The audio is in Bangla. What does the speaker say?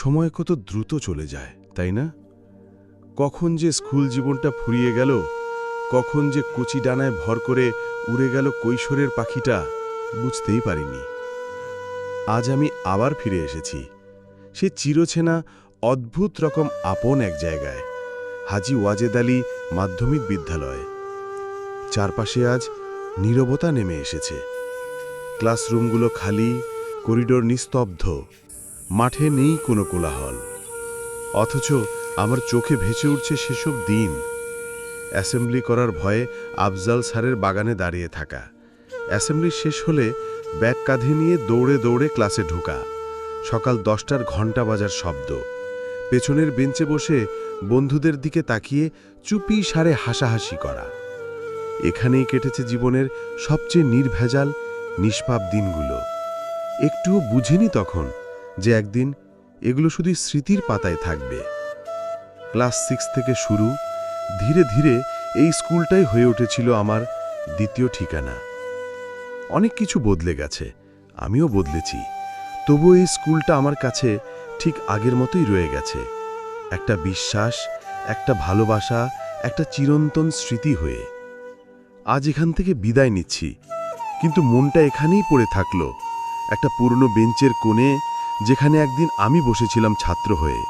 সময় কত দ্রুত চলে যায়, তাই না? কখন যে স্কুল জীবনটা ফুরিয়ে গেল, কখন যে কুচি ডানায় ভর করে উড়ে গেল কৈশোরের পাখিটা, বুঝতেই পারিনি। আজ আমি আবার ফিরে এসেছি। সে চিরছেনা, অদ্ভুত রকম আপন এক জায়গায়, হাজি ওয়াজেদ আলী মাধ্যমিক বিদ্যালয়। চারপাশে আজ নীরবতা নেমে এসেছে। ক্লাসরুমগুলো খালি, করিডোর নিস্তব্ধ। মাঠে নেই কোনো কোলাহল। অথচ আমার চোখে ভেসে উঠছে সেসব দিন। অ্যাসেম্বলি করার ভয়ে আফজাল স্যারের বাগানে দাঁড়িয়ে থাকা। অ্যাসেম্বলি শেষ হলে ব্যাগ কাঁধে নিয়ে দৌড়ে দৌড়ে ক্লাসে ঢোকা। সকাল দশটার ঘণ্টা বাজার শব্দ। পেছনের বেঞ্চে বসে বন্ধুদের দিকে তাকিয়ে চুপি সারে হাসাহাসি করা। এখানেই কেটেছে জীবনের সবচেয়ে নির্ভেজাল, নিষ্পাপ দিনগুলো। একটুও বুঝিনি তখন যে একদিন এগুলো শুধু স্মৃতির পাতায় থাকবে। ক্লাস সিক্স থেকে শুরু, ধীরে ধীরে এই স্কুলটাই হয়ে উঠেছিল আমার দ্বিতীয় ঠিকানা। অনেক কিছু বদলে গেছে, আমিও বদলেছি। তবু এই স্কুলটা আমার কাছে ঠিক আগের মতোই রয়ে গেছে। একটা বিশ্বাস, একটা ভালোবাসা, একটা চিরন্তন স্মৃতি হয়ে। আজ এখান থেকে বিদায় নিচ্ছি, কিন্তু মনটা এখানেই পড়ে থাকল। একটা পুরনো বেঞ্চের কোণে যেখানে একদিন আমি বসেছিলাম ছাত্র হয়ে।